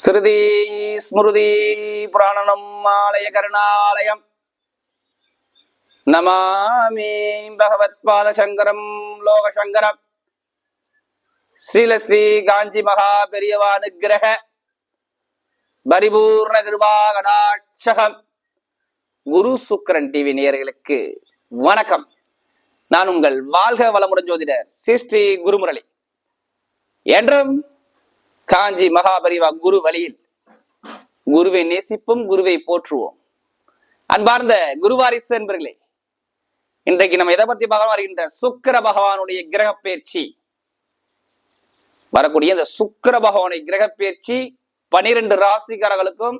ஸ்ருதி ஸ்மிருதி புராணனம் ஆலய கருணாலயம். நமாமி பகவத் பாத சங்கரம் லோக சங்கரம் ஸ்ரீல ஸ்ரீ காஞ்சி மகா பெரியவா நிகிரக பரிபூர்ண கிருபா கடாட்சகம். குரு சுக்கரன் டிவி நேயர்களுக்கு வணக்கம். நான் உங்கள் வாழ்க வளமுடன் ஜோதிடர் ஸ்ரீ ஸ்ரீ குருமுரளி. என்றும் காஞ்சி மகாபரிவா குரு வழியில். குருவை நேசிப்போம் குருவை போற்றுவோம். அன்பார்ந்த குருவாரிசு என்பர்களே இன்றைக்கு நம்ம எதை பத்தி பகவான் வருகின்ற சுக்கிர பகவானுடைய கிரக பயிற்சி. வரக்கூடிய இந்த சுக்கிர பகவானுடைய கிரக பயிற்சி பனிரெண்டு ராசிக்காரர்களுக்கும்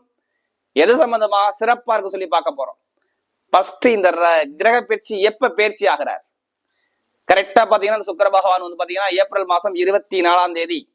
எது சம்பந்தமாக சிறப்பா இருக்கு சொல்லி பார்க்க போறோம். ஃபர்ஸ்ட் இந்த ர- கிரக பயிற்சி எப்ப பயிற்சி ஆகிறார்? கரெக்டா பாத்தீங்கன்னா சுக்கர சுக்கிர பகவான் வந்து பாத்தீங்கன்னா ஏப்ரல் மாசம் இருபத்தி நாலாம் தேதி.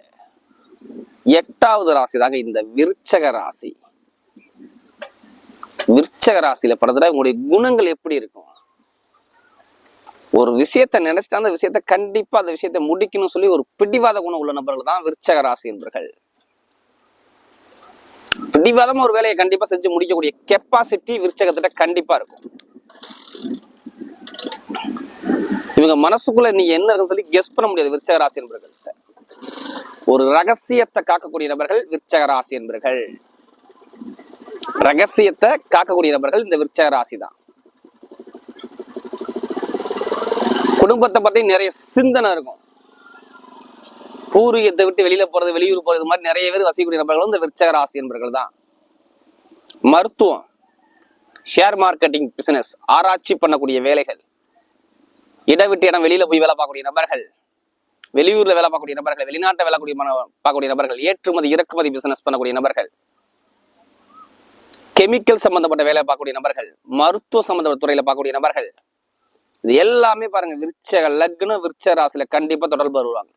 எட்டாவது ராசி தாங்க இந்த விருச்சக ராசி. விருச்சக ராசியில பிறந்தா உங்களுடைய குணங்கள் எப்படி இருக்கும்? ஒரு விஷயத்த நினைச்சிட்டா அந்த விஷயத்த கண்டிப்பா அந்த விஷயத்த முடிக்கணும்னு சொல்லி ஒரு பிடிவாத குணம் உள்ள நபர்கள் தான் விருச்சக ராசி என்பர்கள். பிடிவாதமா ஒரு வேலையை கண்டிப்பா செஞ்சு முடிக்கக்கூடிய கெப்பாசிட்டி விருச்சகத்திட்ட கண்டிப்பா இருக்கும். இவங்க மனசுக்குள்ள நீங்க என்ன இருக்குன்னு சொல்லி கெஸ் பண்ண முடியாது விருச்சக ராசி என்பர்கள்ட்ட ஒரு ரகசியத்தை காக்கக்கூடிய நபர்கள் விருச்சக ராசி என்பர்கள். ரகசியத்தை காக்கக்கூடிய நபர்கள் இந்த விருச்சக ராசி தான். குடும்பத்தை பத்தி நிறைய சிந்தனை இருக்கும். பூர்வீகத்தை விட்டு வெளியில போறது வெளியூர் போறது மாதிரி நிறைய பேர் வசிக்கக்கூடிய நபர்கள் இந்த விருச்சக ராசி என்பர்கள் தான். மருத்துவம் ஷேர் மார்க்கெட்டிங் பிசினஸ் ஆராய்ச்சி பண்ணக்கூடிய வேலைகள் இடம் விட்டு இடம் வெளியில போய் வேலை பார்க்கக்கூடிய நபர்கள் வெளியூர்ல வேலை பார்க்கக்கூடிய நபர்கள் வெளிநாட்டை வேலை கூடிய பார்க்கக்கூடிய நபர்கள் ஏற்றுமதி இறக்குமதி பிசினஸ் பண்ணக்கூடிய நபர்கள் கெமிக்கல் சம்பந்தப்பட்ட வேலை பார்க்கக்கூடிய நபர்கள் மருத்துவ சம்பந்தப்பட்ட துறையில பார்க்கக்கூடிய நபர்கள் இது எல்லாமே பாருங்க விருச்ச லக்ன விருச்ச ராசியில கண்டிப்பா தொடர்பு வருவாங்க.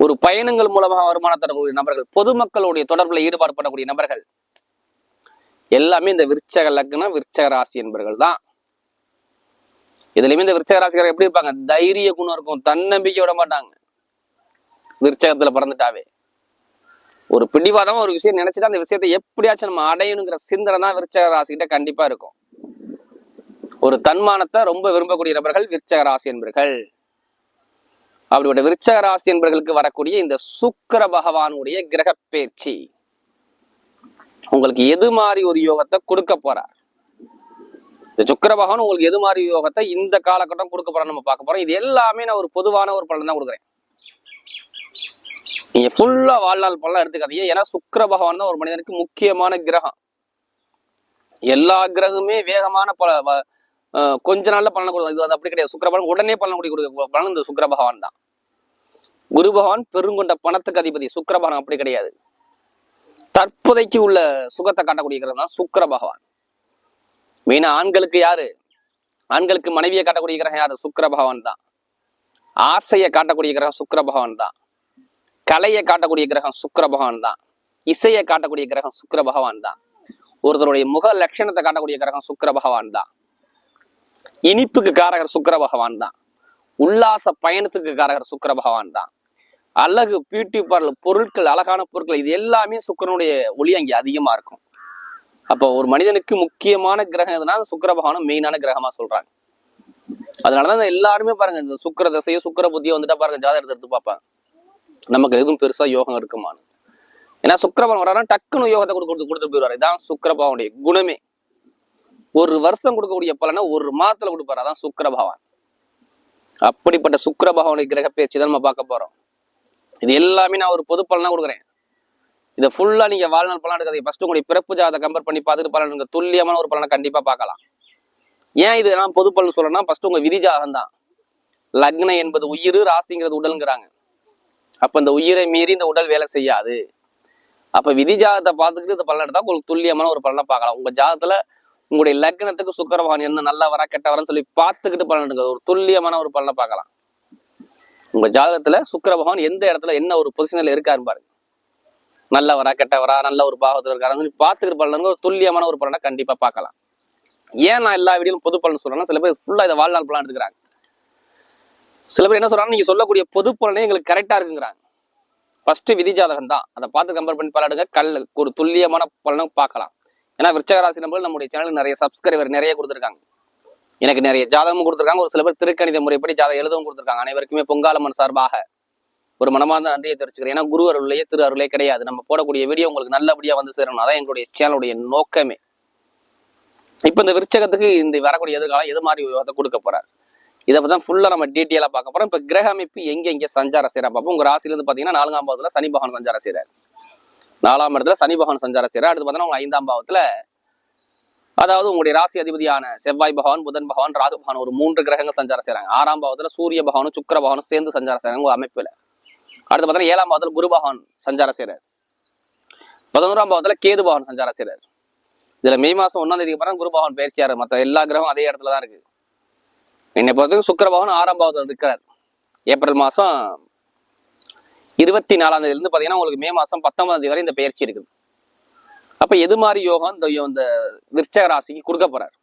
ஒரு பயணங்கள் மூலமாக வருமானம் தரக்கூடிய நபர்கள் பொதுமக்களுடைய தொடர்புல ஈடுபாடு பண்ணக்கூடிய நபர்கள் எல்லாமே இந்த விருச்சக லக்னம் விருச்சக ராசி என்பவர்கள் தான் இதுலயுமே இந்த விருச்சக ராசிக்காரர் எப்படி இருப்பாங்க? தைரிய குணம் இருக்கும். தன்னம்பிக்கை விட மாட்டாங்க. விருச்சகத்துல பிறந்துட்டாவே. ஒரு பிடிவாதமா ஒரு விஷயம் நினைச்சிட்டு அந்த விஷயத்தை எப்படியாச்சும் நம்ம அடையணுங்கிற சிந்தனை தான் விருச்சக ராசிக்கிட்ட கண்டிப்பா இருக்கும். ஒரு தன்மானத்தை ரொம்ப விரும்பக்கூடிய நபர்கள் விருச்சக ராசி என்பர்கள். அப்படிப்பட்ட விருச்சக ராசி என்பர்களுக்கு வரக்கூடிய இந்த சுக்கிர பகவானுடைய கிரக பேச்சு. உங்களுக்கு எது மாதிரி ஒரு யோகத்தை கொடுக்க போறார்? இந்த சுக்கர பகவான் உங்களுக்கு எது மாதிரி யோகத்தை இந்த காலகட்டம் கொடுக்க போறோம் நம்ம பார்க்க போறோம். இது எல்லாமே நான் ஒரு பொதுவான ஒரு பலன் தான் கொடுக்குறேன். நீங்க ஃபுல்லா வாழ்நாள் பலன் எடுத்துக்காதீங்க. ஏன்னா சுக்கர பகவான் தான் ஒரு மனிதனுக்கு முக்கியமான கிரகம். எல்லா கிரகமே வேகமான பல கொஞ்ச நாள்ல பலன் கொடுக்கும். இது அது அப்படி கிடையாது. சுக்கர பலன் உடனே பலன் கொடுக்க கொடுக்க பலன் இந்த சுக்கர பகவான் தான். குரு பகவான் பெருங்கொண்ட பணத்துக்கு அதிபதி. சுக்கர பகவான் அப்படி கிடையாது. தற்போதைக்கு உள்ள சுகத்தை காட்டக்கூடிய கிரகம் தான் சுக்கர பகவான். மெயினா ஆண்களுக்கு யாரு? ஆண்களுக்கு மனைவியை காட்டக்கூடிய கிரகம் யாரு? சுக்கர பகவான் தான். ஆசையை காட்டக்கூடிய கிரகம் சுக்கர பகவான் தான். கலையை காட்டக்கூடிய கிரகம் சுக்கிர பகவான் தான். இசையை காட்டக்கூடிய கிரகம் சுக்கர பகவான் தான். ஒருத்தருடைய முக லட்சணத்தை காட்டக்கூடிய கிரகம் சுக்கர பகவான் தான். இனிப்புக்கு காரகர் சுக்கிர பகவான் தான். உல்லாச பயணத்துக்கு காரகர் சுக்கிர பகவான் தான். அழகு பியூட்டி பார்லர் பொருட்கள் அழகான பொருட்கள் இது எல்லாமே சுக்கிரனுடைய ஒளி அங்கே அதிகமா இருக்கும். அப்போ ஒரு மனிதனுக்கு முக்கியமான கிரகம் எதுனா சுக்கர பகவானம் மெயினான கிரகமா சொல்றாங்க. அதனாலதான் எல்லாருமே பாருங்க இந்த சுக்கிர தசையோ சுக்கர புத்தியோ வந்துட்டா பாருங்க ஜாதகத்தை எடுத்து பார்ப்பாங்க. நமக்கு எதுவும் பெருசா யோகம் இருக்குமான்னு. ஏன்னா சுக்கிரபவன் வரானா டக்குன்னு யோகத்தை கொடுத்து கொடுத்து கொடுத்துட்டு போயிடுவாரு. இதான் சுக்கிரபவனுடைய குணமே. ஒரு வருஷம் கொடுக்கக்கூடிய பலனை ஒரு மாதத்துல கொடுப்பாரு. அதான் சுக்கரபவான் அப்படிப்பட்ட சுக்கரபவனுடைய கிரக பேச்சு தான் நம்ம பார்க்க போறோம். இது எல்லாமே நான் ஒரு பொது பலனா கொடுக்குறேன். இதை ஃபுல்லாக நீங்க வாழ்நாள் பலன் எடுக்காதீங்க. ஃபஸ்ட்டு உங்களுடைய பிறப்பு ஜாதத்தை கம்பேர் பண்ணி பார்த்துட்டு பலன் நீங்கள் துல்லியமான ஒரு பலனை கண்டிப்பா பார்க்கலாம். ஏன் இது நான் பொது பலன் சொல்லணும்னா ஃபஸ்ட்டு உங்க விதி ஜாதகம் தான். லக்னம் என்பது உயிர் ராசிங்கிறது உடல்ங்கிறாங்க. அப்ப இந்த உயிரை மீறி இந்த உடல் வேலை செய்யாது. அப்ப விதி ஜாதகத்தை பார்த்துக்கிட்டு இந்த பலன் எடுத்தால் உங்களுக்கு துல்லியமான ஒரு பலனை பார்க்கலாம். உங்க ஜாதகத்துல உங்களுடைய லக்னத்துக்கு சுக்கரவான் என்ன நல்லா வரா கெட்ட வரன்னு சொல்லி பார்த்துக்கிட்டு பலன் எடுங்க. ஒரு துல்லியமான ஒரு பலனை பார்க்கலாம். உங்க ஜாதகத்துல சுக்கர பகவான் எந்த இடத்துல என்ன ஒரு பொசிஷன்ல இருக்காருன்னு பாருங்க. நல்லவரா கெட்டவரா நல்ல ஒரு பாகத்தில் இருக்காருன்னு சொல்லி பார்த்துக்கிட்டு பலனுங்க ஒரு துல்லியமான ஒரு பலனை கண்டிப்பா பார்க்கலாம். ஏன் நான் எல்லா வீடியோலும் பொது பலன் சொல்கிறேன்னா சில பேர் ஃபுல்லா இதை வாழ்நாள் பலன் எடுத்துக்கிறாங்க. சில பேர் என்ன சொல்கிறாங்க நீங்க சொல்லக்கூடிய பொது பலனே எங்களுக்கு கரெக்டா இருக்குங்கிறாங்க. ஃபஸ்ட்டு விதி ஜாதகம் தான். அதை பார்த்து கம்பேர் பண்ணி பலனுங்க கல் ஒரு துல்லியமான பலனும் பார்க்கலாம். ஏன்னா விருச்சகராசி நம்பர் நம்முடைய சேனலுக்கு நிறைய சப்ஸ்கிரைபர் நிறைய கொடுத்துருக்காங்க. எனக்கு நிறைய ஜாதகமும் கொடுத்துருக்காங்க. ஒரு சில பேர் திருக்கணித முறைப்படி ஜாதகம் எழுதவும் கொடுத்துருக்காங்க. அனைவருக்குமே பொங்காலம்மன் சார்பாக ஒரு மனமார்ந்த நன்றியை தெரிவிச்சுக்கிறேன். ஏன்னா குரு அருளையே திரு அருளே கிடையாது. நம்ம போடக்கூடிய வீடியோ உங்களுக்கு நல்லபடியா வந்து சேரணும். அதான் எங்களுடைய சேனலுடைய நோக்கமே. இப்ப இந்த விருச்சகத்துக்கு இந்த வரக்கூடிய எதிர்காலம் எது மாதிரி அதை கொடுக்க போறாரு? இதை பத்தி தான் ஃபுல்லா நம்ம டீட்டெயிலா பார்க்க போறோம். இப்ப கிரக அமைப்பு எங்க எங்க சஞ்சாரம் செய்யறா பார்ப்போம் உங்க ராசில இருந்து பாத்தீங்கன்னா நான்காம் பாவத்துல சனி பகவான் சஞ்சாரம் செய்யறாரு நாலாம் இடத்துல சனி பகவான் சஞ்சாரம் செய்யறாரு அடுத்து பார்த்தீங்கன்னா உங்க ஐந்தாம் பாவத்துல அதாவது உங்களுடைய ராசி அதிபதியான செவ்வாய் பகவான் புதன் பகவான் ராகு பகவான் ஒரு மூன்று கிரகங்கள் சஞ்சாரம் செய்கிறாங்க ஆறாம் பாவத்தில் சூரிய பகவானும் சுக்கர பகவானும் சேர்ந்து சஞ்சாரம் செய்கிறாங்க உங்கள் அமைப்புல. அடுத்து பார்த்தீங்கன்னா ஏழாம் பாவத்தில் குரு பகவான் சஞ்சாரம் செய்றாரு. பதினோராம் பாவத்தில் கேது பகவான் சஞ்சாரம் செய்றாரு. இதுல மே மாசம் ஒன்னாம் தேதிக்கு அப்புறம் குரு பகவான் பயிற்சியாரு எல்லா கிரகமும் அதே இடத்துல தான் இருக்கு. என்னை பொறுத்தவரைக்கும் சுக்கிர பகவான் ஆறாம் பாவத்தில் இருக்கிறார் ஏப்ரல் மாசம் இருபத்தி நாலாம் தேதியில இருந்து பாத்தீங்கன்னா உங்களுக்கு மே மாசம் பத்தொன்பதாம் தேதி வரை இந்த பயிற்சி இருக்குது. அப்ப எது மாதிரி யோகம் இந்த யோ- இந்த விருச்சக ராசிக்கு கொடுக்க போறார்?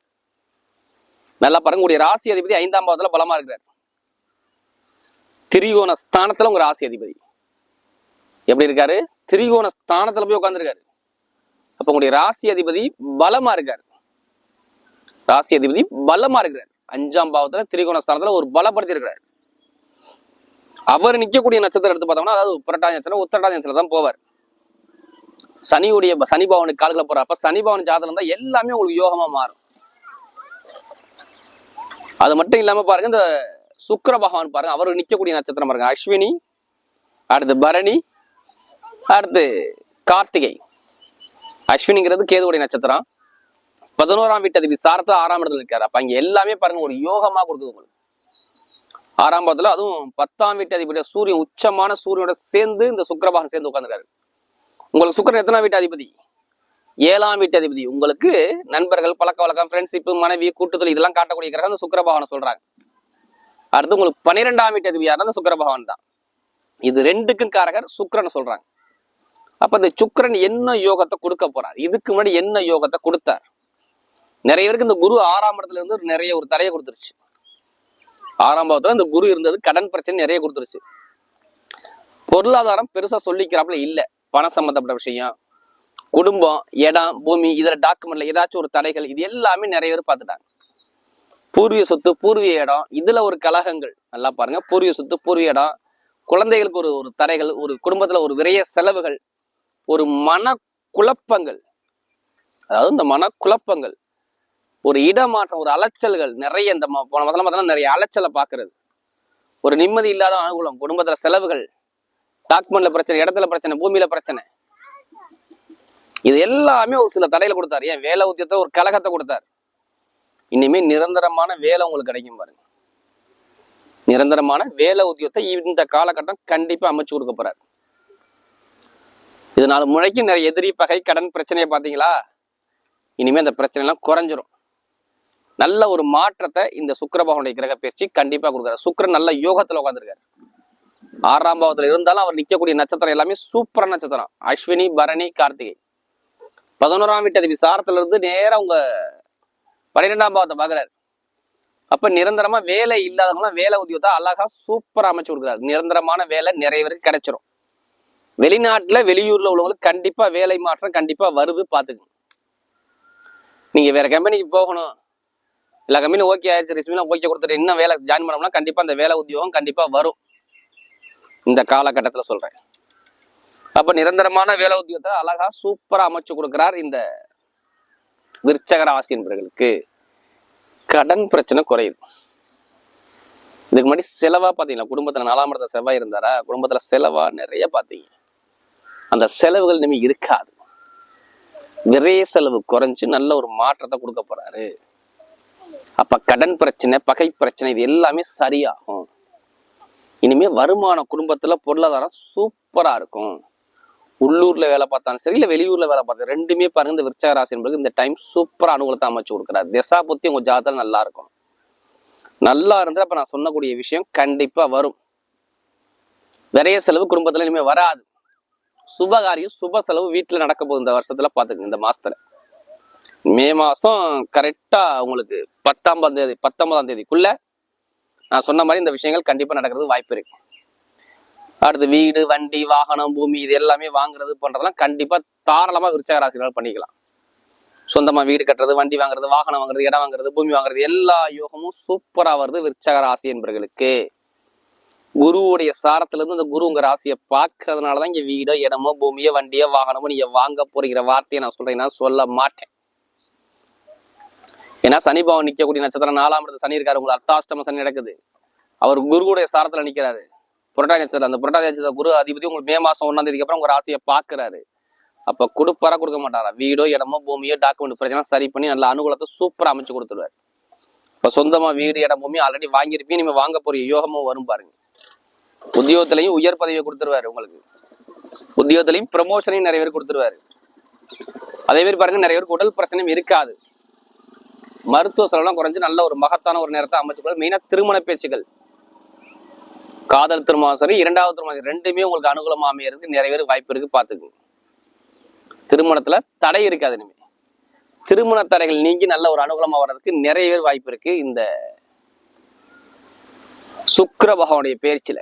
நல்லா பாருங்க. உங்களுடைய ராசி அதிபதி ஐந்தாம் பாவத்துல பலமா இருக்கிறார். திரிகோண ஸ்தானத்துல உங்க ராசி அதிபதி. எப்படி இருக்காரு? திரிகோண ஸ்தானத்துல போய் உட்காந்துருக்காரு அப்ப உங்களுடைய ராசி அதிபதி பலமா இருக்காரு. ராசி அதிபதி பலமா இருக்கிறார். அஞ்சாம் பாவத்துல திரிகோண ஸ்தானத்துல ஒரு பலப்படுத்தி இருக்கிறார். அவர் நிக்கக்கூடிய நட்சத்திரம் எடுத்து பார்த்தோம்னா அதாவது புரட்டாதி நட்சத்திரம் உத்தரட்டாதி நட்சத்திரம் தான் போவார். சனியுடைய சனி பவனுக்கு கால்களை போற அப்ப சனி பவன் ஜாதகம் தான் எல்லாமே உங்களுக்கு யோகமா மாறும். அது மட்டும் இல்லாம பாருங்க இந்த சுக்கர பகவான் பாருங்க அவர் நிற்கக்கூடிய நட்சத்திரம் பாருங்க. அஸ்வினி அடுத்து பரணி அடுத்து கார்த்திகை. அஸ்வினிங்கிறது கேதுவுடைய நட்சத்திரம். பதினோராம் வீட்டு அதிபதி சாரத்துல ஆறாம் இடத்துல இருக்காரு. அப்ப அங்க எல்லாமே பாருங்க ஒரு யோகமா கொடுக்குது உங்களுக்கு. ஆறாம் பாவத்துல அதுவும் பத்தாம் வீட்டு அதிபதியோட சூரியன் உச்சமான சூரியனோட சேர்ந்து இந்த சுக்கரபாகன் சேர்ந்து உட்காந்துருக்காரு உங்களுக்கு சுக்கிரன் எத்தனாம் வீட்டு அதிபதி? ஏழாம் வீட்டு அதிபதி. உங்களுக்கு நண்பர்கள் பழக்க வழக்கம் ஃப்ரெண்ட்ஷிப் மனைவி கூட்டுதல் இதெல்லாம் காட்டக்கூடிய கிரகம் இந்த சுக்கிரபகவானை சொல்றாங்க. அடுத்து உங்களுக்கு பன்னிரெண்டாம் வீட்டு அதிபதி அந்த சுக்கர பகவான் தான். இது ரெண்டுக்கும் காரகர் சுக்கரன் சொல்றாங்க. அப்ப இந்த சுக்கரன் என்ன யோகத்தை கொடுக்க போறார்? இதுக்கு முன்னாடி என்ன யோகத்தை கொடுத்தார்? நிறைய பேருக்கு இந்த குரு ஆறாம் இடத்துல இருந்து நிறைய ஒரு தலையை கொடுத்துருச்சு. ஆறாம் பாவத்துல இந்த குரு இருந்தது கடன் பிரச்சனை நிறைய கொடுத்துருச்சு. பொருளாதாரம் பெருசா சொல்லிக்கிறாப்புல இல்ல. பணம் சம்பந்தப்பட்ட விஷயம் குடும்பம் இடம் பூமி இதுல டாக்குமெண்ட்ல ஏதாச்சும் ஒரு தடைகள் இது எல்லாமே நிறைய பேர் பார்த்துட்டாங்க. பூர்வீக சொத்து பூர்வீக இடம் இதுல ஒரு கலகங்கள் நல்லா பாருங்க. பூர்வீக சொத்து பூர்வீக இடம். குழந்தைகளுக்கு ஒரு ஒரு தடைகள் ஒரு குடும்பத்துல ஒரு விரைய செலவுகள் ஒரு மன குழப்பங்கள் அதாவது இந்த மன குழப்பங்கள் ஒரு இடமாற்றம் ஒரு அலைச்சல்கள் நிறைய இந்த போன மாதம் பார்த்தோம்னா நிறைய அலைச்சலை பார்க்கறது ஒரு நிம்மதி இல்லாத அனுகூலம் குடும்பத்துல செலவுகள் டாக்குமெண்ட்ல பிரச்சனை இடத்துல பிரச்சனை பூமியில பிரச்சனை. இது எல்லாமே ஒரு சில தடையில கொடுத்தாரு. ஏன்? வேலை உத்தியத்தை ஒரு கலகத்தை கொடுத்தாரு. இனிமே நிரந்தரமான வேலை உங்களுக்கு கிடைக்கும் பாருங்க. நிரந்தரமான வேலை உத்தியோகத்தை இந்த காலகட்டம் கண்டிப்பா அமைச்சு கொடுக்க போறாரு. இதனால முளைக்கும் நிறைய எதிரி பகை கடன் பிரச்சனையை பார்த்தீங்களா? இனிமே அந்த பிரச்சனை எல்லாம் குறைஞ்சிரும். நல்ல ஒரு மாற்றத்தை இந்த சுக்கரபகவனுடைய கிரக பயிற்சி கண்டிப்பா கொடுக்குறாரு. சுக்கரன் நல்ல யோகத்துல உட்காந்துருக்காரு ஆறாம் பாவத்துல இருந்தாலும் அவர் நிக்கக்கூடிய நட்சத்திரம் எல்லாமே சூப்பரான நட்சத்திரம். அஸ்வினி பரணி கார்த்திகை. பதினோராம் வீட்டு அதிபதி சாரத்துல இருந்து நேரம் உங்க பன்னிரெண்டாம் பாவத்தை பாக்குறாரு அப்ப நிரந்தரமா வேலை இல்லாதவங்களாம் வேலை உத்தியோகத்தை அழகா சூப்பரா அமைச்சு கொடுக்குறாரு. நிரந்தரமான வேலை நிறைய பேருக்கு கிடைச்சிரும். வெளிநாட்டுல வெளியூர்ல உள்ளவங்களுக்கு கண்டிப்பா வேலை மாற்றம் கண்டிப்பா வருது பாத்துக்கங்க நீங்க வேற கம்பெனிக்கு போகணும். எல்லா கம்பெனி ஓகே ஆயிடுச்சு ரெஸ்யூம்லாம் ஓகே கொடுத்துட்டு இன்னும் வேலை ஜாயின் பண்ணோம்னா கண்டிப்பா அந்த வேலை உத்தியோகம் கண்டிப்பா வரும். இந்த காலகட்டத்தில் சொல்றேன். அப்ப நிரந்தரமான வேலை உத்தியோகத்தை அழகா சூப்பரா அமைச்சு கொடுக்குறார் இந்த விருச்சக ராசி என்பவர்களுக்கு கடன் பிரச்சனை குறையுது. இதுக்கு முன்னாடி செலவா பார்த்தீங்களா? குடும்பத்தில் நாலாம் இடத்துல செவ்வாய் இருந்தாரா? குடும்பத்தில் செலவா நிறைய பார்த்தீங்க. அந்த செலவுகள் இனிமே இருக்காது. விரைய செலவு குறைஞ்சு நல்ல ஒரு மாற்றத்தை கொடுக்க போறாரு. அப்ப கடன் பிரச்சனை பகை பிரச்சனை இது எல்லாமே சரியாகும். இனிமே வருமான குடும்பத்துல பொருளாதாரம் சூப்பரா இருக்கும். உள்ளூர்ல வேலை பார்த்தாலும் சரி இல்ல வெளியூர்ல வேலை பார்த்தா ரெண்டுமே பாருங்க இந்த விருச்சக ராசி என்பது இந்த டைம் சூப்பராக அனுகூலத்தை அமைச்சு கொடுக்குறாரு. திசா புத்தி உங்க ஜாதகம் நல்லா இருக்கும். நல்லா இருந்தா அப்ப நான் சொன்னக்கூடிய விஷயம் கண்டிப்பா வரும். நிறைய செலவு குடும்பத்துல இனிமே வராது. சுபகாரியம் சுப செலவு வீட்டுல நடக்க போகுது இந்த வருஷத்துல பாத்துக்கங்க இந்த மாசத்துல. மே மாசம் கரெக்டா உங்களுக்கு பத்தாம் தேதி பத்தொன்பதாம் தேதிக்குள்ள நான் சொன்ன மாதிரி இந்த விஷயங்கள் கண்டிப்பா நடக்கிறது வாய்ப்பு இருக்கு. அடுத்து வீடு வண்டி வாகனம் பூமி இது எல்லாமே வாங்குறது போன்றதெல்லாம் கண்டிப்பா தாராளமா விருச்சக ராசினால் பண்ணிக்கலாம். சொந்தமா வீடு கட்டுறது வண்டி வாங்குறது வாகனம் வாங்குறது இடம் வாங்குறது பூமி வாங்குறது எல்லா யோகமும் சூப்பரா வருது விருச்சக ராசி என்பவர்களுக்கு குருவுடைய சாரத்துல இருந்து அந்த குரு உங்க ராசியை பார்க்கறதுனாலதான் இங்க வீடோ இடமோ பூமியோ வண்டியோ வாகனமோ நீங்க வாங்க போறீங்கிற வார்த்தையை நான் சொல்றேன். நான் சொல்ல மாட்டேன். ஏன்னா சனி பவன் நிக்கக்கூடிய நட்சத்திரம் நாலாம் இடத்து சனி இருக்காரு. உங்களுக்கு அர்த்தாஷ்டம சனி நடக்குது. அவர் குருவுடைய சாரத்துல நிக்கிறாரு. புரட்டாதி நட்சத்திரம் அந்த புரட்டாதி நட்சத்திர குரு அதிபதி உங்களுக்கு மே மாசம் ஒன்றாம் தேதிக்கு அப்புறம் உங்க ராசியை பாக்குறாரு அப்ப கொடுப்பாரா கொடுக்க மாட்டாரா? வீடோ இடமோ பூமியோ டாக்குமெண்ட் பிரச்சனை சரி பண்ணி நல்ல அனுகூலத்தை சூப்பரா அமைச்சு கொடுத்துருவாரு. இப்ப சொந்தமா வீடு இடம் பூமி ஆல்ரெடி வாங்கியிருப்பீங்க நீங்க வாங்க போற யோகமும் வரும் பாருங்க. உத்தியோகத்திலையும் உயர் பதவியை கொடுத்துருவாரு உங்களுக்கு. உத்தியோகத்திலையும் ப்ரமோஷனையும் நிறைய பேர் கொடுத்துருவாரு. அதே மாதிரி பாருங்க நிறைய பேருக்கு உடல் பிரச்சனையும் இருக்காது. மருத்துவ செலவுலாம் குறைஞ்சு நல்ல ஒரு மகத்தான ஒரு நேரத்தை அமைச்சுக்கொள்ள மெயினா திருமண பேச்சுகள் காதல் திருமணம் சரி இரண்டாவது திருமணம் ரெண்டுமே உங்களுக்கு அனுகூலமா அமையறதுக்கு நிறைய பேர் வாய்ப்பு இருக்கு பாத்துக்கோங்க திருமணத்துல தடை இருக்காது இனிமே. திருமண தடைகள் நீங்கி நல்ல ஒரு அனுகூலமா வர்றதுக்கு நிறைய பேர் வாய்ப்பு இருக்கு இந்த சுக்கர பகவானுடைய பேர்ச்சியில.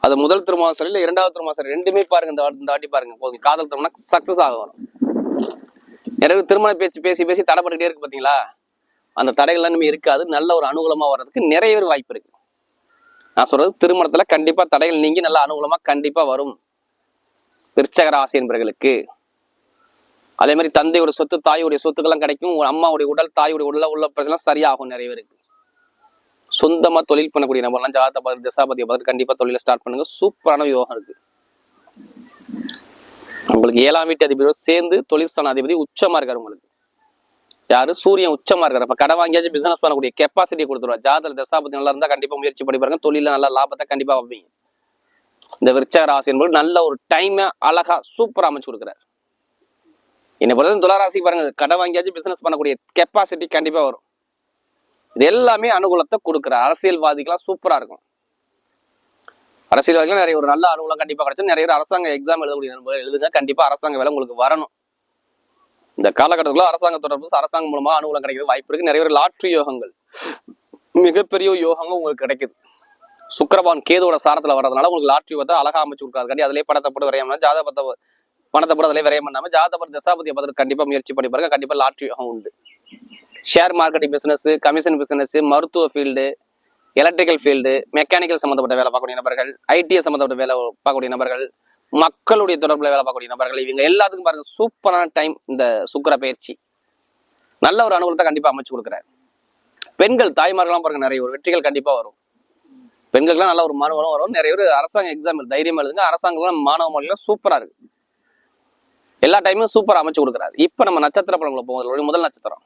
அது முதல் திருமணம் சரி இல்ல இரண்டாவது திருமணம் சரி ரெண்டுமே பாருங்க இந்த வாட்டி- இந்த வாட்டி பாருங்க போதும். காதல் திருமணம் சக்சஸ் ஆக வரும். நிறைய திருமண பேச்சு பேசி பேசி தடைப்பட்டுக்கிட்டே இருக்கு பாத்தீங்களா அந்த தடைகள்லாம் இனிமே இருக்காது. நல்ல ஒரு அனுகூலமா வர்றதுக்கு நிறைய பேர் வாய்ப்பு இருக்கு. நான் சொல்றது திருமணத்துல கண்டிப்பா தடைகள் நீங்கி நல்ல அனுகூலமா கண்டிப்பா வரும். விற்சக ராசி என்பவர்களுக்கு அதே மாதிரி தந்தையுடைய சொத்து தாயுடைய சொத்துக்கெல்லாம் கிடைக்கும். அம்மாவுடைய உடல் தாயுடைய உடல்ல உள்ள பிரச்சனை சரியாகும் நிறைய பேருக்கு. சொந்தமா தொழில் பண்ணக்கூடிய நபர்லாம் ஜாதக பார்த்து திசாபதியை பதில் கண்டிப்பா தொழிலை ஸ்டார்ட் பண்ணுங்க. சூப்பரான யோகம் இருக்கு. உங்களுக்கு ஏழாம் வீட்டு அதிபதியோட சேர்ந்து தொழில் அதிபதி உச்சமா இருக்காரு உங்களுக்கு. யாரு? சூரியன் உச்சமா இருக்கிற அப்ப கடை வாங்கியாச்சும் பிசினஸ் பண்ணக்கூடிய கெப்பாசிட்டி கொடுத்துருவா ஜாதக தசாபத்தி நல்லா இருந்தா கண்டிப்பா முயற்சி பண்ணி பாருங்க. தொழில நல்ல லாபத்தை கண்டிப்பா வைப்பீங்க. இந்த விருச்சக ராசி என்பது நல்ல ஒரு டைம் அழகா சூப்பரா அமைச்சு கொடுக்குறாரு. என்னை பொறுத்த துளாராசி பாருங்க கடை வாங்கியாச்சும் பிசினஸ் பண்ணக்கூடிய கெப்பாசிட்டி கண்டிப்பா வரும். இது எல்லாமே அனுகூலத்தை கொடுக்குற அரசியல்வாதிகளாம் சூப்பரா இருக்கும். அரசியல்வாதிகள் நிறைய ஒரு நல்ல அனுகூலம் கண்டிப்பா கிடைச்சு நிறைய பேர் அரசாங்க எக்ஸாம் எழுதக்கூடிய எழுதுங்க. கண்டிப்பா அரசாங்க வேலை உங்களுக்கு வரணும். இந்த காலகட்டத்துல அரசாங்க தொடர்பு அரசாங்கம் மூலமா அனுகூலம் கிடைக்கிறது வாய்ப்பு இருக்கு. நிறைய பேர் லாட்ரி யோகங்கள். மிகப்பெரிய யோகங்கள் உங்களுக்கு கிடைக்குது. சுக்கரபான் கேதோட சாரத்துல வர்றதுனால உங்களுக்கு லாட்ரி பார்த்தா அழகா அமைச்சு கொடுக்காது. அதிலே படத்தை போட்டு விரையாம பண்ணாம, ஜாதக பணத்தை போட்டு அதிலே விரையம் பண்ணாம ஜாதபர் தசாபதியை பார்த்து கண்டிப்பா முயற்சி பண்ணி பாருங்க. கண்டிப்பா லாட்ரி யோகம் உண்டு. Share marketing business commission business மருத்துவ ஃபீல்டு எலக்ட்ரிக்கல் ஃபீல்டு மெக்கானிக்கல் சம்மந்தப்பட்ட வேலை பார்க்கக்கூடிய நபர்கள் ஐடிஎஸ் சம்மந்தப்பட்ட வேலை பார்க்கக்கூடிய நபர்கள் மக்களுடைய தொடர்புல வேலை பார்க்கக்கூடிய நபர்கள் இவங்க எல்லாத்துக்கும் பாருங்க சூப்பரான டைம் இந்த சுக்கர பயிற்சி. நல்ல ஒரு அனுகூலத்தை கண்டிப்பா அமைச்சு கொடுக்குறாரு. பெண்கள் தாய்மார்கள்லாம் பாருங்க நிறைய ஒரு வெற்றிகள் கண்டிப்பா வரும். பெண்களுக்குலாம் நல்ல ஒரு மாணவர்களும் வரும். நிறைய ஒரு அரசாங்க எக்ஸாம் தைரியம் எழுதுங்க அரசாங்கம் மாணவ மொழியெல்லாம் சூப்பரா இருக்கு. எல்லா டைமும் சூப்பரா அமைச்சு கொடுக்குறாரு. இப்ப நம்ம நட்சத்திர பலன்களை போவோம். முதல் நட்சத்திரம்.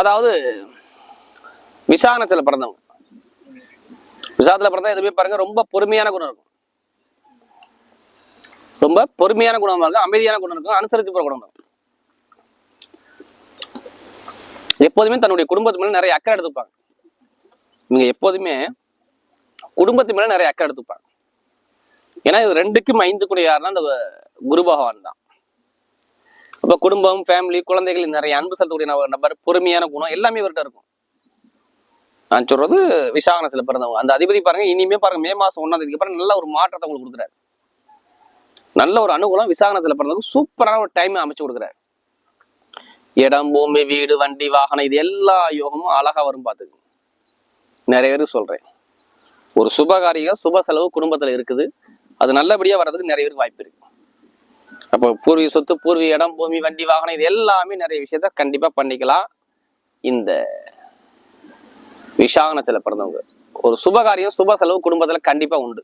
அதாவது விசாகனத்துல பிறந்தவங்க. விசாரத்தில் பிறந்தா எதுவுமே பாருங்க ரொம்ப பொறுமையான குணம் இருக்கும். ரொம்ப பொறுமையான குணமா இருக்கும் அமைதியான குணம் இருக்கும் அனுசரிச்சு போற குணம் இருக்கும். எப்போதுமே தன்னுடைய குடும்பத்து மேல நிறைய அக்கறை எடுத்துப்பாங்க. இவங்க எப்போதுமே குடும்பத்து மேல நிறைய அக்கறை எடுத்துப்பாங்க. ஏன்னா இது ரெண்டுக்கும் ஐந்து கூட யாருன்னா அந்த குரு பகவான் தான். அப்ப குடும்பம் ஃபேமிலி குழந்தைகள் நிறைய அன்பு செலுத்தக்கூடிய நபர் பொறுமையான குணம் எல்லாமே இவர்கிட்ட இருக்கும். நான் சொல்றது விசாகனத்துல பிறந்தவங்க. அந்த அதிபதி பாருங்க இனிமே பாருங்க மே மாசம் ஒன்னாம் தேதிக்கு அப்புறம் நல்ல ஒரு மாற்றத்தை உங்களுக்கு கொடுக்குறாரு. நல்ல ஒரு அனுகூலம் விசாகனத்துல பிறந்தவங்க சூப்பரான ஒரு டைம் அமைச்சு கொடுக்குறாரு. இடம் பூமி வீடு வண்டி வாகனம் இது எல்லா யோகமும் அழகா வரும் பார்த்துக்கு நிறைய பேருக்கு சொல்றேன். ஒரு சுபகாரியம் சுப செலவு குடும்பத்துல இருக்குது. அது நல்லபடியா வர்றதுக்கு நிறைய பேருக்கு வாய்ப்பு இருக்கு. அப்போ பூர்வீக சொத்து பூர்வீக இடம் பூமி வண்டி வாகனம் இது எல்லாமே நிறைய விஷயத்த கண்டிப்பா பண்ணிக்கலாம். இந்த விஷாகனத்துல பிறந்தவங்க. ஒரு சுபகாரியம் சுப செலவு குடும்பத்துல கண்டிப்பா உண்டு.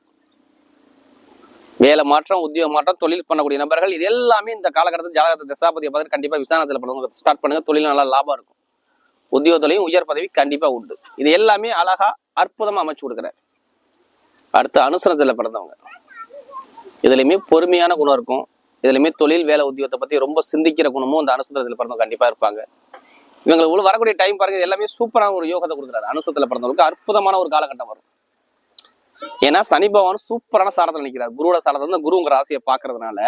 வேலை மாற்றம் உத்தியோக மாற்றம் தொழில் பண்ணக்கூடிய நபர்கள் இது எல்லாமே இந்த காலகட்டத்தில் ஜாதகத்தை தசாபதியை பார்த்து கண்டிப்பா விசாரணத்தில் பண்ணுவாங்க ஸ்டார்ட் பண்ணுங்க. தொழில் நல்லா லாபம் இருக்கும். உத்தியோகத்திலையும் உயர் பதவி கண்டிப்பா உண்டு. இது எல்லாமே அழகா அற்புதமா அமைச்சு கொடுக்குறாரு. அடுத்து அனுசரத்துல பிறந்தவங்க. இதுலயுமே பொறுமையான குணம் இருக்கும். இதுலயுமே தொழில் வேலை உத்தியோகத்தை பத்தி ரொம்ப சிந்திக்கிற குணமும் இந்த அனுசரத்துல பிறந்தவங்க கண்டிப்பா இருப்பாங்க. இவங்களுக்கு உள்ள வரக்கூடிய டைம் பாருங்க எல்லாமே சூப்பரான ஒரு யோகத்தை கொடுக்குறாரு. அனுசத்துல பிறந்தவங்களுக்கு அற்புதமான ஒரு காலகட்டம் வரும். ஏன்னா சனி பகவான் சூப்பரான சாரத்தில் நிற்கிறார் குருவோட சாரத்தில் வந்து குருங்கிற ராசியை பாக்குறதுனால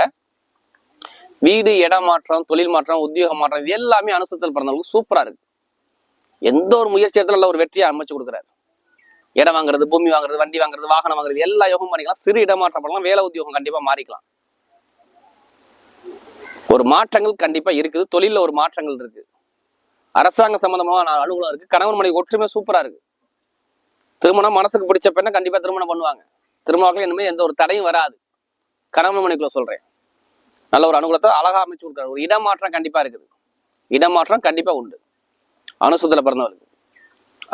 வீடு இடம் மாற்றம் தொழில் மாற்றம் உத்தியோக மாற்றம் இது எல்லாமே அனுசத்தில் பிறந்தவங்களுக்கு சூப்பரா இருக்கு. எந்த ஒரு முயற்சி எடுத்தாலும் நல்ல ஒரு வெற்றியை அமைச்சு கொடுக்குறாரு. இடம் வாங்குறது பூமி வாங்குறது வண்டி வாங்குறது வாகனம் வாங்குறது எல்லா யோகம் பண்ணிக்கலாம். சிறு இடமாற்றம் பண்ணலாம் வேலை உத்தியோகம் கண்டிப்பா மாறிக்கலாம். ஒரு மாற்றங்கள் கண்டிப்பா இருக்குது. தொழில ஒரு மாற்றங்கள் இருக்கு. அரசாங்க சம்பந்தமான அனுகூலம் இருக்கு. கணவன் மனைவி ஒற்றுமை சூப்பரா இருக்கு. திருமணம் மனசுக்கு பிடிச்ச பெண்ணை கண்டிப்பா திருமணம் பண்ணுவாங்க. திருமணம் இனிமேல் எந்த ஒரு தடையும் வராது. கணவன் மனைவிக்குள்ள சொல்றேன். நல்ல ஒரு அனுகூலத்தை அழகா அமைச்சு கொடுக்குறாரு. ஒரு இடமாற்றம் கண்டிப்பா இருக்குது. இடமாற்றம் கண்டிப்பா உண்டு. அனுசத்துல பிறந்தவருக்கு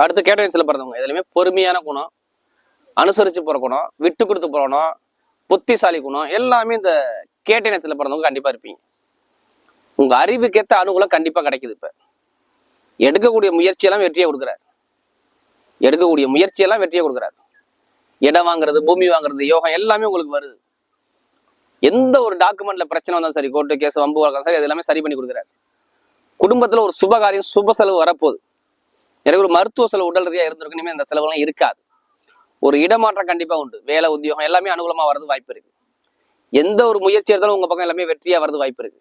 அடுத்து கேட்டவன்ஸ்ல பிறந்தவங்க. இதுலயுமே பொறுமையான குணம் அனுசரிச்சு போற குணம் விட்டு கொடுத்து போறணும் புத்திசாலி குணம் எல்லாமே இந்த கேட்டனத்துல பிறந்தவங்க கண்டிப்பா இருப்பீங்க. உங்க அறிவுக்கேத்த அனுகூலம் கண்டிப்பா கிடைக்குது இப்ப. எடுக்கக்கூடிய முயற்சியெல்லாம் வெற்றியை கொடுக்குறாரு. எடுக்கக்கூடிய முயற்சியெல்லாம் வெற்றியை கொடுக்குறாரு. இடம் வாங்குறது பூமி வாங்குறது யோகம் எல்லாமே உங்களுக்கு வருது. எந்த ஒரு டாக்குமெண்ட்ல பிரச்சனை வந்தாலும் சரி கோர்ட்டு கேஸ் வம்பு வழக்கம் சரி அது எல்லாமே சரி பண்ணி கொடுக்குறாரு. குடும்பத்துல ஒரு சுபகாரியம் சுப செலவு வரப்போகுது. எனக்கு ஒரு மருத்துவ செலவு உடல் ரீதியாக இருந்திருக்கு அந்த இந்த செலவுலாம் இருக்காது. ஒரு இடமாற்றம் கண்டிப்பா உண்டு. வேலை உத்தியோகம் எல்லாமே அனுகூலமா வரது வாய்ப்பு இருக்கு. எந்த ஒரு முயற்சி எடுத்தாலும் உங்க பக்கம் எல்லாமே வெற்றியா வரது வாய்ப்பு இருக்கு.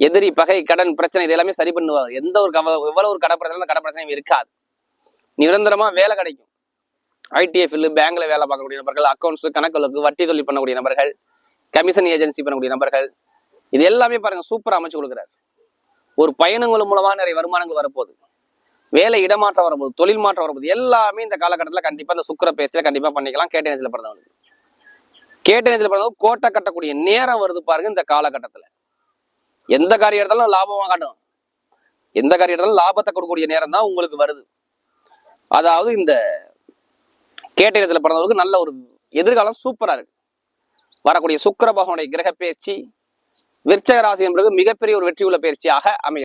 எதிரி பகை கடன் பிரச்சனை இது எல்லாமே சரி பண்ணுவார். எந்த ஒரு கவ எவ்வளவு ஒரு கடை பிரச்சனை கடை பிரச்சனையும் இருக்காது. நிரந்தரமா வேலை கிடைக்கும். ஐடிஎஃப்ல பேங்க்ல வேலை பார்க்கக்கூடிய நபர்கள் அக்கௌண்ட்ஸ் கணக்குகளுக்கு வட்டி தொழில் பண்ணக்கூடிய நபர்கள் கமிஷன் ஏஜென்சி பண்ணக்கூடிய நபர்கள் இது எல்லாமே பாருங்க சூப்பரா அமைச்சு கொடுக்குறாரு. ஒரு பயணங்கள் மூலமா நிறைய வருமானங்கள் வரப்போகுது. வேலை இடமாற்றம் வரும்போது தொழில் மாற்றம் வரும்போது எல்லாமே இந்த காலகட்டத்துல கண்டிப்பாக இந்த சுக்கர பேச்சில் கண்டிப்பாக பண்ணிக்கலாம் கேட்ட நேரத்தில் பிறந்தவங்களுக்கு கேட்ட நேரத்தில் பிறந்தவங்க கோட்டை கட்டக்கூடிய நேரம் வருது பாருங்க இந்த காலகட்டத்தில். எந்த காரியம் எடுத்தாலும் லாபமாக காட்டும் எந்த காரியம் எடுத்தாலும் லாபத்தை கொடுக்கக்கூடிய நேரம் தான் உங்களுக்கு வருது. அதாவது இந்த கேட்ட நேரத்தில் பிறந்தவங்களுக்கு நல்ல ஒரு எதிர்காலம் சூப்பரா இருக்கு. வரக்கூடிய சுக்கர பகவானுடைய கிரக பயிற்சி விருச்சக ராசி என்பது மிகப்பெரிய ஒரு வெற்றி உள்ள பயிற்சியாக அமையும்.